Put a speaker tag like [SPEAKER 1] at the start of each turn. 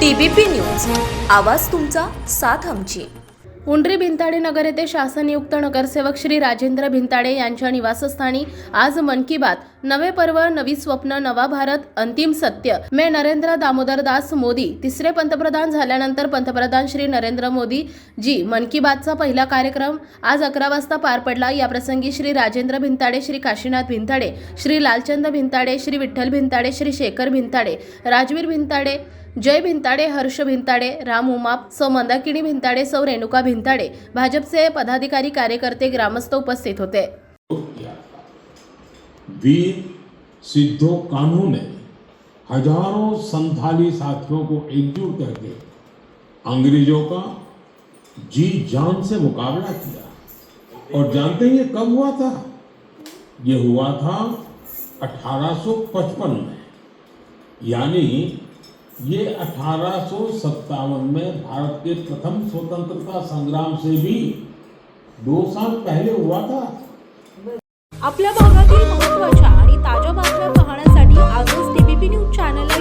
[SPEAKER 1] TBP news. आवाज तुमचा साथ आमची.
[SPEAKER 2] उंडरी भिंताडे नगर येथे शासनयुक्त नगरसेवक श्री राजेंद्र भिंताडे यांच्या निवासस्थानी आज मन की बात नवे पर्व नवी स्वप्न नवा भारत अंतिम सत्य. मे नरेंद्र दामोदर दास मोदी. तिसरे पंतप्रधान झाल्यानंतर पंतप्रधान श्री नरेंद्र मोदी जी मन की बातचा पहिला कार्यक्रम आज अकरा वाजता पार पडला. या प्रसंगी श्री राजेंद्र भिंताडे श्री काशीनाथ भिंताडे श्री लालचंद भिंताडे श्री विठ्ठल भिंताडे श्री शेखर भिंताडे राजवीर भिंताडे जय भिंताडे हर्ष भिंताडे राम उमाप सौ मंदाकिनी भिंताडे सौ रेणुका भिंताडे भाजपचे पदाधिकारी कार्यकर्ते ग्रामस्थ उपस्थित होते.
[SPEAKER 3] वीर सिद्धो कान्हू ने हजारों संथाली साथियों को एकजुट करके अंग्रेजों का जी जान से मुकाबला किया। और जानते हैं ये कब हुआ था? ये हुआ था 1855 में। यानी ये अठारह में भारत के प्रथम स्वतंत्रता संग्राम से भी दो साल पहले हुआ था।
[SPEAKER 4] आपल्या भागातील महत्त्वाच्या आणि ताज्या बातम्या पाहण्यासाठी आजच टीबीपी न्यूज चॅनलला